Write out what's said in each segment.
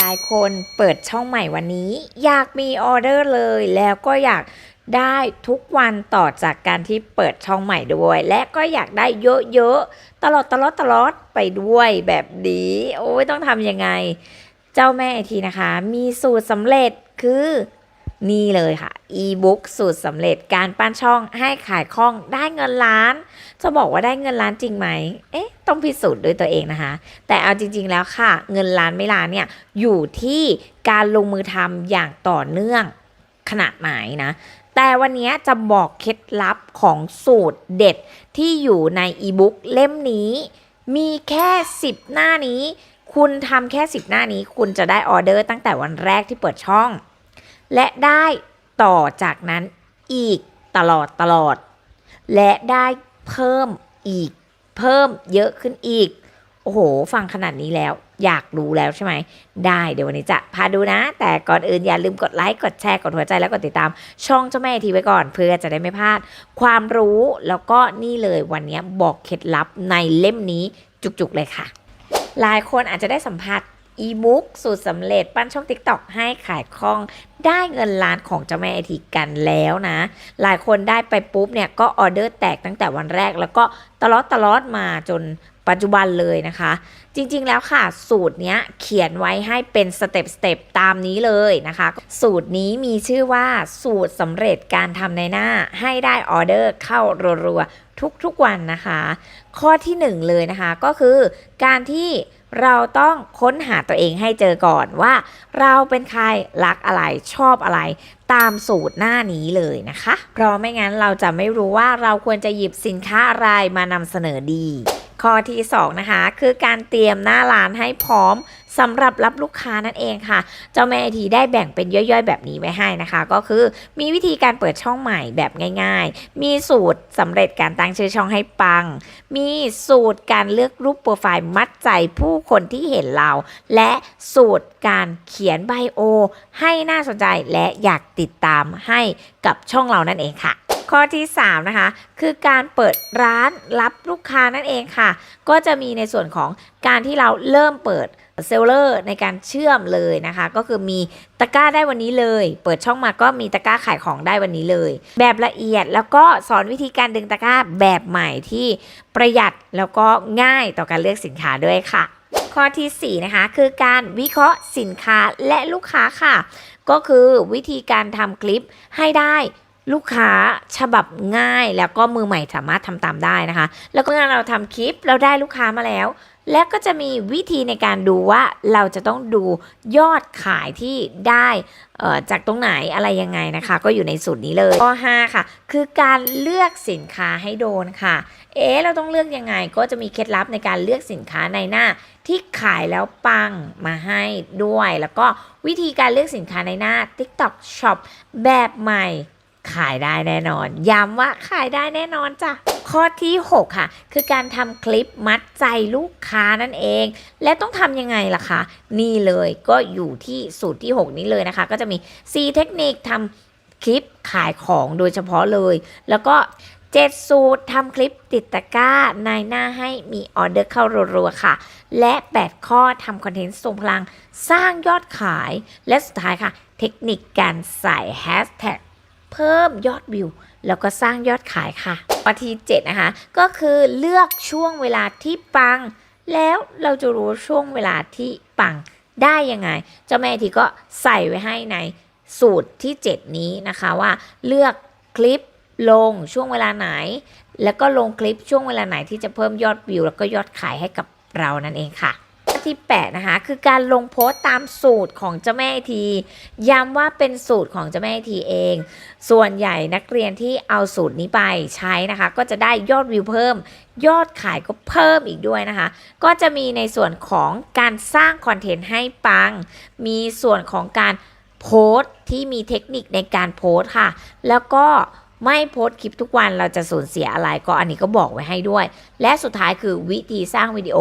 หลายคนเปิดช่องใหม่วันนี้ อยากมีออเดอร์เลย แล้วก็อยากได้ทุกวันต่อจากการที่เปิดช่องใหม่ด้วย และก็อยากได้เยอะๆตลอดตลอดตลอดไปด้วยแบบนี้ โอ้ยต้องทำยังไง เจ้าแม่ไอทีนะคะ มีสูตรสำเร็จคือ นี่เลยค่ะ e-book สูตรสำเร็จการปั้นช่องให้ขายคล่องได้เงินล้าน จะบอกว่าได้เงินล้านจริงไหม เอ๊ะ ต้องพิสูจน์ด้วยตัวเองนะคะ แต่เอาจริง ๆ แล้วค่ะ เงินล้านไม่ล้านเนี่ย อยู่ที่การลงมือทำอย่างต่อเนื่องขนาดไหนนะ แต่วันนี้จะบอกเคล็ดลับของสูตรเด็ดที่อยู่ในอีบุ๊กเล่มนี้ มีแค่ 10 หน้านี้ คุณทำแค่ 10 หน้านี้ คุณจะได้ออเดอร์ตั้งแต่วันแรกที่เปิดช่อง และได้ต่อจากนั้นอีกตลอดตลอด และได้เพิ่มอีก เพิ่มเยอะขึ้นอีก โอ้โห ฟังขนาดนี้แล้ว อยากรู้แล้วใช่ไหม ได้เดี๋ยววันนี้จะพาดูนะ แต่ก่อนอื่นอย่าลืมกดไลค์ กดแชร์ กดหัวใจแล้วกดติดตาม ช่องเจ้าแม่ทีไว้ก่อน เพื่อจะได้ไม่พลาด ความรู้แล้วก็นี่เลยวันนี้บอกเคล็ดลับในเล่มนี้จุกๆเลยค่ะ หลายคนอาจจะได้สัมผัส อีบุ๊กสูตรสำเร็จปั้นช่อง TikTok ให้ขายคล่องได้เงินล้านของเจ้าแม่ไอทีกันแล้วนะ หลายคนได้ไปปุ๊บเนี่ยก็ออเดอร์แตกตั้งแต่วันแรก แล้วก็ตลอดตลอดมาจนปัจจุบันเลยนะคะ จริงๆแล้วค่ะ สูตรเนี้ยเขียนไว้ให้เป็นสเต็ปสเต็ปตามนี้เลยนะคะ สูตรนี้มีชื่อว่าสูตรสำเร็จการทำในหน้าให้ได้ออเดอร์เข้ารัวๆทุกๆวันนะคะ ข้อที่หนึ่งเลยนะคะก็คือการที่ เราต้องค้นหาตัวเองให้เจอก่อนว่า เราเป็นใครรักอะไรชอบอะไร ตามสูตรหน้านี้เลยนะคะ เพราะไม่งั้นเราจะไม่รู้ว่าเราควรจะหยิบสินค้าอะไรมานำเสนอดี ข้อที่ 2 นะคะ คือการเตรียมหน้าร้านให้พร้อม สำหรับรับลูกค้านั่นเองค่ะ เจ้าแม่ไอทีได้แบ่งเป็นย่อยๆ แบบนี้ไว้ให้นะคะ ก็คือมีวิธีการเปิดช่องใหม่แบบง่าย ๆ มีสูตรสำเร็จการตั้งชื่อช่องให้ปัง มีสูตรการเลือกรูปโปรไฟล์มัดใจผู้คนที่เห็นเรา และสูตรการเขียนไบโอ ให้น่าสนใจและอยากติดตามให้กับช่องเรานั่นเองค่ะข้อที่3นะคะคือการเปิดร้านรับลูกค้านั่นเองค่ะ ก็จะมีในส่วนของการที่เราเริ่มเปิด เซลเลอร์ในการเชื่อมเลยนะคะ ก็คือมีตะกร้าได้วันนี้เลย เปิดช่องมาก็มีตะกร้าขายของได้วันนี้เลย แบบละเอียดแล้วก็สอนวิธีการดึงตะกร้าแบบใหม่ที่ประหยัดแล้วก็ง่ายต่อการเลือกสินค้าด้วยค่ะข้อทีสี่4 นะคะ คือการวิเคราะห์สินค้าและลูกค้าค่ะ ก็คือวิธีการทำคลิปให้ได้ลูกค้าฉบับง่ายแล้วก็มือใหม่สามารถทำตามได้นะคะ แล้วก็เมื่อเราทำคลิปเราได้ลูกค้ามาแล้ว แล้วก็จะมีวิธีในการดูว่าเราจะต้องดูยอดขายที่ได้จากตรงไหนอะไรยังไงนะคะ ก็อยู่ในสูตรนี้เลยข้อ5ค่ะ คือการเลือกสินค้าให้โดนค่ะ เอ๊เราต้องเลือกยังไงก็จะมีเคล็ดลับในการเลือกสินค้าในหน้า ที่ขายแล้วปังมาให้ด้วย แล้วก็วิธีการเลือกสินค้าในหน้า TikTok Shop แบบใหม่ขายได้แน่นอน ย้ำว่าขายได้แน่นอนจ้ะ ข้อที่ 6 ค่ะ คือการทำคลิปมัดใจลูกค้านั่นเอง และต้องทำยังไงล่ะคะ นี่เลยก็อยู่ที่สูตรที่ 6 นี้เลยนะคะ ก็จะมี 4 เทคนิคทำคลิปขายของโดยเฉพาะเลย แล้วก็7สูตรทำคลิปติดตะกร้าในหน้าให้มีออเดอร์เข้ารัวๆค่ะ และ 8 ข้อทำคอนเทนต์ทรงพลังสร้างยอดขาย และสุดท้ายค่ะ เทคนิคการใส่แฮชแท็ก เพิ่มยอดวิว แล้วก็สร้างยอดขายค่ะข้อที่7นะคะ ก็คือเลือกช่วงเวลาที่ปัง แล้วเราจะรู้ช่วงเวลาที่ปังได้ยังไง เจ้าแม่ทีก็ใส่ไว้ให้ในสูตรที่ 7 นี้นะคะว่าเลือกคลิปลงช่วงเวลาไหน แล้วก็ลงคลิปช่วงเวลาไหนที่จะเพิ่มยอดวิว แล้วก็ยอดขายให้กับเรานั่นเองค่ะ ที่ 8 นะคะ คือการลงโพสต์ตามสูตรของเจ้าแม่ทีย้ำว่าเป็นสูตรของเจ้าแม่ทีเอง ส่วนใหญ่นักเรียนที่เอาสูตรนี้ไปใช้นะคะ ก็จะได้ยอดวิวเพิ่ม ยอดขายก็เพิ่มอีกด้วยนะคะ ก็จะมีในส่วนของการสร้างคอนเทนต์ให้ปัง มีส่วนของการโพสต์ที่มีเทคนิคในการโพสต์ค่ะ แล้วก็ไม่โพสต์คลิปทุกวันเราจะสูญเสียอะไรก็อันนี้ก็บอกไว้ให้ด้วย และสุดท้ายคือวิธีสร้างวิดีโอ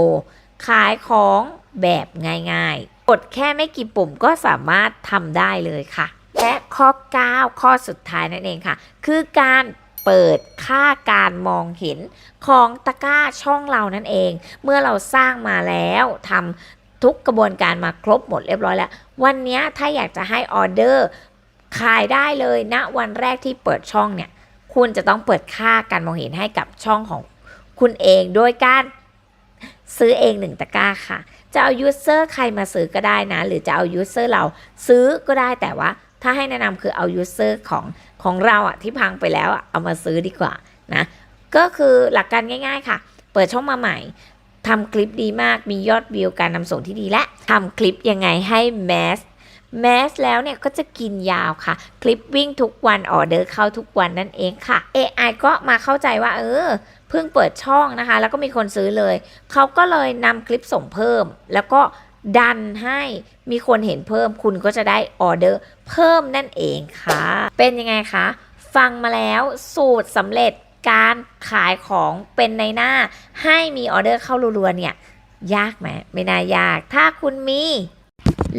ขายของแบบง่ายๆ กดแค่ไม่กี่ปุ่มก็สามารถทำได้เลยค่ะ และข้อ 9 ข้อสุดท้ายนั่นเองค่ะ คือการเปิดค่าการมองเห็นของตะกร้าช่องเรานั่นเอง เมื่อเราสร้างมาแล้วทำทุกกระบวนการมาครบหมดเรียบร้อยแล้ว วันนี้ถ้าอยากจะให้ออเดอร์ขายได้เลยณวันแรกที่เปิดช่องเนี่ย คุณจะต้องเปิดค่าการมองเห็นให้กับช่องของคุณเองโดยการ ซื้อเองหนึ่งตะกร้าค่ะ จะเอายูเซอร์ใครมาซื้อก็ได้นะ หรือจะเอายูเซอร์เราซื้อก็ได้แต่ว่าถ้าให้แนะนำคือเอายูเซอร์ของของเราอะที่พังไปแล้วอะเอามาซื้อดีกว่านะก็คือหลักการง่าย ๆ ค่ะ เปิดช่องมาใหม่ทำคลิปดีมากมียอดวิวการนำส่งที่ดีและทำคลิปยังไงให้แมสแมสแล้วเนี่ยก็จะกินยาวค่ะ คลิปวิ่งทุกวันออเดอร์เข้าทุกวันนั่นเองค่ะ AI ก็มาเข้าใจว่าเออ พิ่งเปิดช่องนะคะ แล้วก็มีคนซื้อเลย เขาก็เลยนำคลิปส่งเพิ่ม แล้วก็ดันให้มีคนเห็นเพิ่ม คุณก็จะได้ออเดอร์เพิ่มนั่นเองค่ะ เป็นยังไงคะ ฟังมาแล้วสูตรสำเร็จการขายของเป็นในหน้า ให้มีออเดอร์เข้ารัวๆเนี่ย ยากไหมไม่น่ายาก ถ้าคุณมี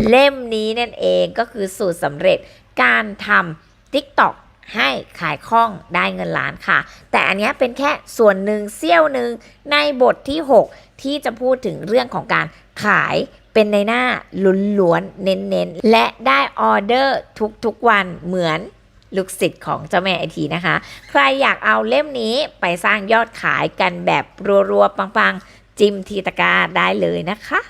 เล่มนี้นั่นเองก็คือสูตรสำเร็จการทำ TikTok ให้ขายคล่องได้เงินล้านค่ะ แต่อันนี้เป็นแค่ส่วนหนึ่งเสี้ยวหนึ่งในบทที่ 6 ที่จะพูดถึงเรื่องของการขายเป็นในหน้าล้วนๆเน้นๆ และได้ออเดอร์ทุกๆวันเหมือนลูกศิษย์ของเจ้าแม่ไอทีนะคะ ใครอยากเอาเล่มนี้ไปสร้างยอดขายกันแบบรัวๆ ปังๆ จิ้มทีตะกร้าได้เลยนะคะ